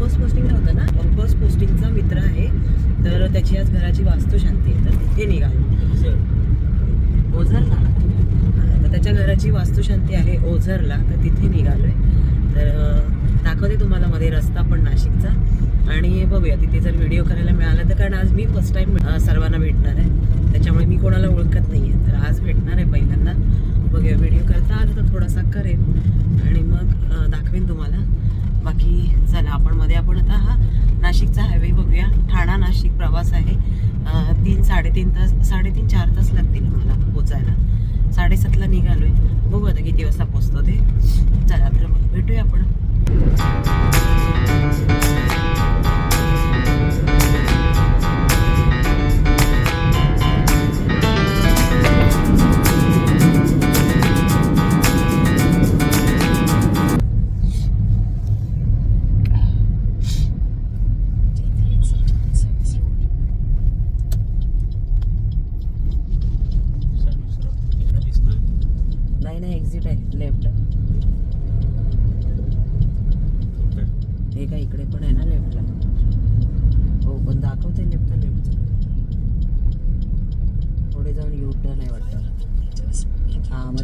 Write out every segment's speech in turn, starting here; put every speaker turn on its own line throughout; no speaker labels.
First पोस्टिंगला होता ना? First पोस्टिंगचा मित्र आहे. तर त्याची आज घराची वास्तुशांती आहे. तर तिथे निघालो. ओझरला? हा, तर त्याच्या घराची वास्तुशांती आहे ओझरला. तर तिथे निघालोय. तर अं, दाखवते तुम्हाला मध्ये रस्ता पण नाशिकचा. आणि बघूया तिथे जर व्हिडिओ करायला मिळाला तर कारण आज मी फर्स्ट टाइम सर्वांना भेटणार आहे. त्याच्यामुळे मी कोणाला ओळखत नाही आहे तर आज भेटणार आहे पहिल्यांदा. बघूया व्हिडिओ करता आला तर थोडासा करेन. आणि मग अं, दाखवेन तुम्हाला बाकी चला आपण मध्ये आपण आता हा नाशिकचा हायवे बघूया. ठाणा नाशिक प्रवास आहे. तीन साडेतीन तास साडेतीन चार तास लागतील मला पोचायला. साडेसातला निघालोय. बघू आता किती वाजता पोचतो ते. चला तर मग भेटूया आपण.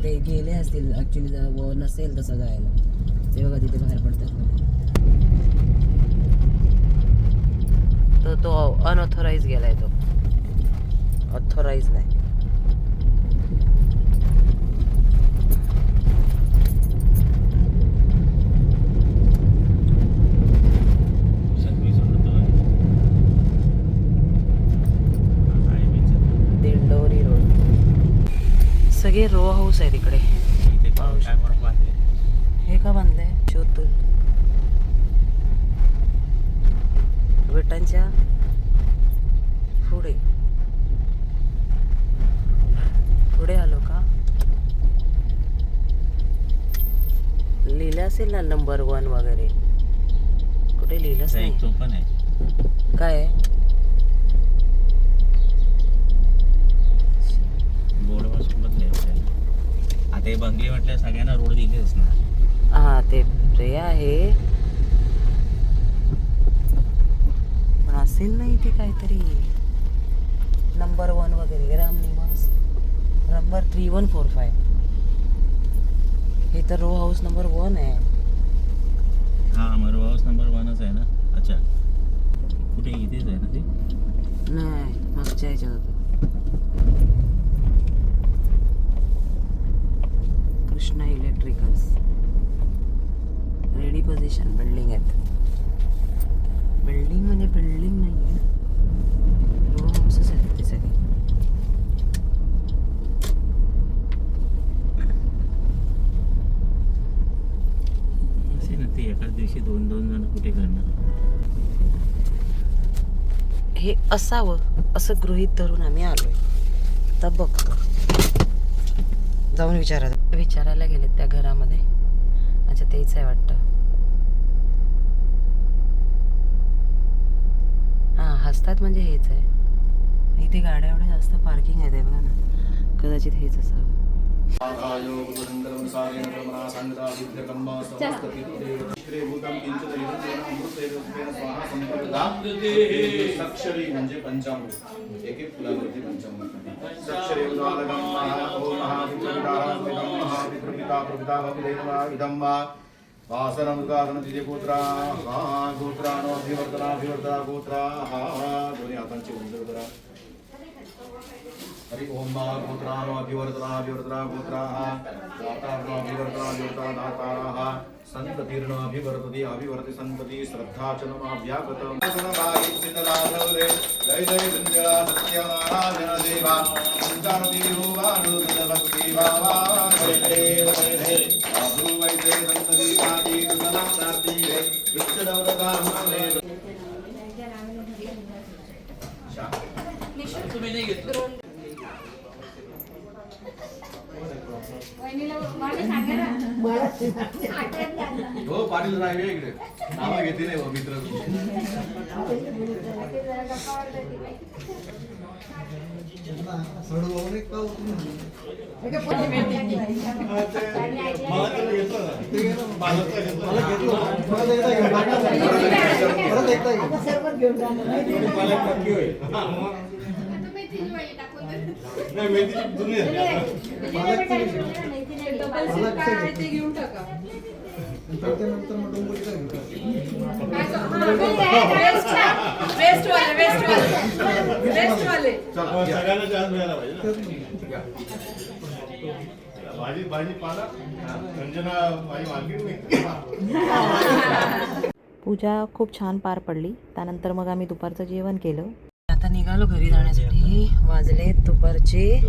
ते गेले असतील ॲक्च्युली नसेल तसं जायला. ते बघा तिथे बाहेर पडतात. तर तो अनऑथोराईज गेलाय तो. ऑथोराईज नाही दिंडोरी रोड सगळे रो हाऊस आहे तिकडे हे का बांधलंय? शोधून विटांच्या पुढे. पुढे आलो का? लिहिलं असेल ना नंबर वन वगैरे. कुठे लिहिलंच नाही काय आहे?
आता हे बंगले म्हटलं सगळ्यांना रोड दिलेच ना
हा ते ते आहे. पण असेल ना इथे काहीतरी. नंबर वन वगैरे Ram Niwas. Number three one four five हे तर रो हाऊस नंबर वन आहे.
हा मग हाऊस नंबर वनच आहे ना? अच्छा. कुठे इथेच आहे ना ते?
नाही मागच्या ह्याच्यात Krishna electricals ready position building आहेत. बिल्डिंग म्हणजे बिल्डिंग नाही आहे रो हाऊसच आहेत ते सगळे.
ते एकाच दिवशी दोन दोन जण कुठे करणार?
हे असावं असं गृहीत धरून आम्ही आलोय. तर बघतो जाऊन विचारा विचारायला गेलेत त्या घरामध्ये. अच्छा तेच आहे वाटतं. हां हसतात म्हणजे हेच आहे. इथे गाड्या एवढ्या जास्त पार्किंग आहे ते बघा ना. कदाचित हेच असावं.
म्हणजे पंचामृत. एक एक फुलावरती पंचामृत. पिता प्रपिता भविदैव इदं वा। वासनमुद्गासन तिथे गोत्रा हा गोत्रा हा दोन्ही हातांची उंदर करा हरि ओम मा गोत्रानो अभिवर्तना अभिवर्तना गोत्रा दातार्नो अभिवर्तना अभिवर्तना दाताराः संततीर्नो अभिवर्तति अभिवर्ति संतति श्रद्धा च नमः व्यागतम् आसनभागे सिद्धलाधवरे जय जय वृंजला सत्यनारायण देवा संचारति योगानु भक्ति भावा जय देव जय देव साधु वैद्य संतति आदि सुतनार्थी रे विष्णुदवरदामने हो पाटील राहिले इकडे. नावा घेते नाही मित्र.
वेस्ट वाले वेस्ट वाले वेस्ट वाले
चला या.
सगळ्यांना चान्स मिळाला पाहिजे ना. भाजी भाजी पाला. रंजना माझी मार्केट नाही
पूजा खूप छान पार पडली. त्यानंतर मग आम्ही दुपारचं जेवण केलं.
आता निघालो घरी जाण्यासाठी. वाजले दुपारचे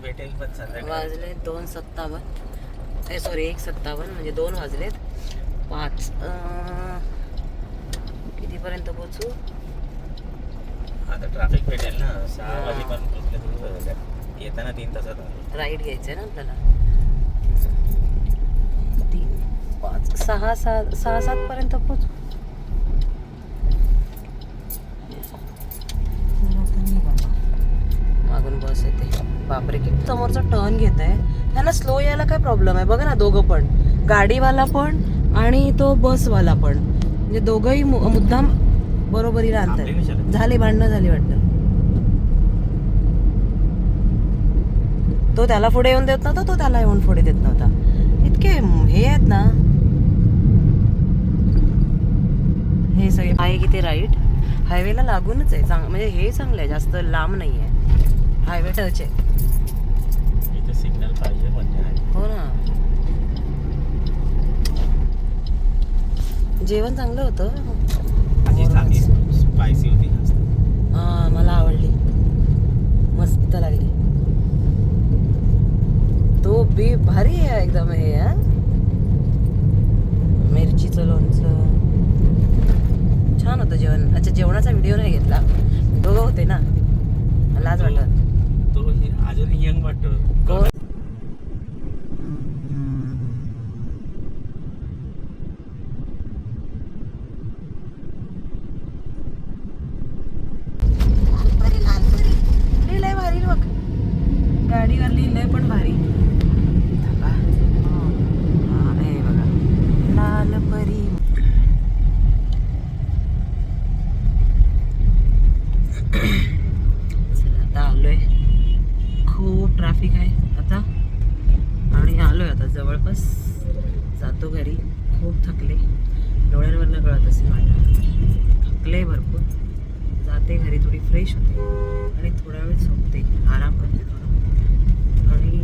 संध्याकाळी
वाजले दोन सत्तावन्न. ए सॉरी एक सत्तावन्न म्हणजे दोन वाजलेत. पाच कितीपर्यंत पोचू
आता ट्रॅफिक भेटेल ना सहा वाजेपर्यंत. येताना तीन तासात.
राईट घ्यायचं ना आपल्याला. तीन पाच सहा सात सहा सात पर्यंत पोचू चला आता निघा मग. मागून बस येते बापरे किती समोरचा टर्न घेत आहे त्यांना स्लो यायला काय प्रॉब्लेम आहे? बघा ना दोघं पण. गाडीवाला पण आणि तो बसवाला पण. म्हणजे दोघंही मुद्दाम
थांबले
आणतात
कशाला?
झाली भांडणं झाली वाटतं. तो त्याला पुढे येऊन देत नव्हता तो त्याला येऊन पुढे देत नव्हता. इतके हे आहेत ना. हे सगळे आहे की ते राईट हायवेला लागूनच आहे. चांग म्हणजे हे चांगलं आहे. जास्त लांब नाही आहे हायवे टच आहे
इथे सिग्नल पाहिजे म्हणजे आहे.
हो ना. जेवण चांगलं होतं.
चांगली स्पायसी होती. जास्त.
हा मला आवडली. मस्त लागली. तो बी भारी आहे एकदम हे हा. मिरचीचं लोणचं. छान होतं जेवण. अच्छा जेवणाचा व्हिडिओ नाही घेतला. दोघं होते ना. लाज वाटत.
अजून यंग वाटतो.
हो कोण लिहिलंय भारी बघ गाडीवर लिहिलंय पण भारी थांबा. हा, हे बघा लाल परी चला आता आलोय खूप ट्रॅफिक आहे. आता आणि आलोय आता जवळपास. जातो घरी. खूप थकले. डोळ्यांवरनं कळत असेल माझ्या. थकले भरपूर. जाते घरी थोडी फ्रेश होते. आणि थोडा वेळ झोपते. आराम करते थोडा. आणि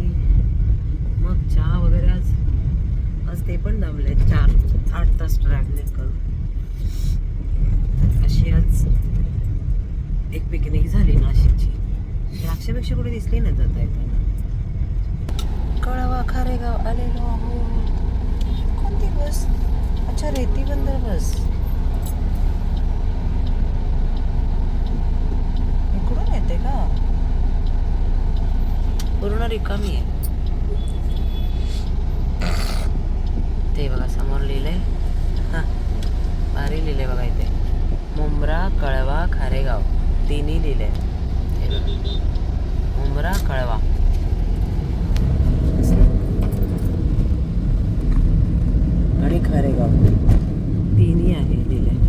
मग चहा वगैरे आज आज ते पण दमले. चार आठ तास ट्रॅव्हलिंग करून. अशी आज एक पिकनिक झाली नाशिकची. द्राक्षापेक्षा कुठे दिसली नाही जाता येताना. कारेगाव आलेलो आहोत. कोणती बस? अच्छा रेती बंदर बस. इकडून येते का? पूर्ण रिकामी आहे. ते बघा समोर लिहिलंय. हां भारी लिहिलंय बघा इथे. मुंब्रा कळवा खारेगाव. तिन्ही लिहिलंय. मुंब्रा कळवा. आणि खारेगाव तिन्ही आहे लिहिलंय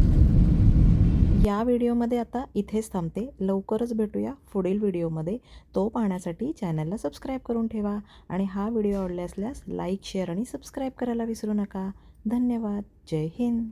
या व्हिडिओमध्ये आता इथेच थांबते. लवकरच भेटूया पुढील व्हिडिओमध्ये. तो पाहण्यासाठी चॅनलला सबस्क्राईब करून ठेवा आणि हा व्हिडिओ आवडला असल्यास लाईक शेअर आणि सबस्क्राईब करायला विसरू नका. धन्यवाद. जय हिंद.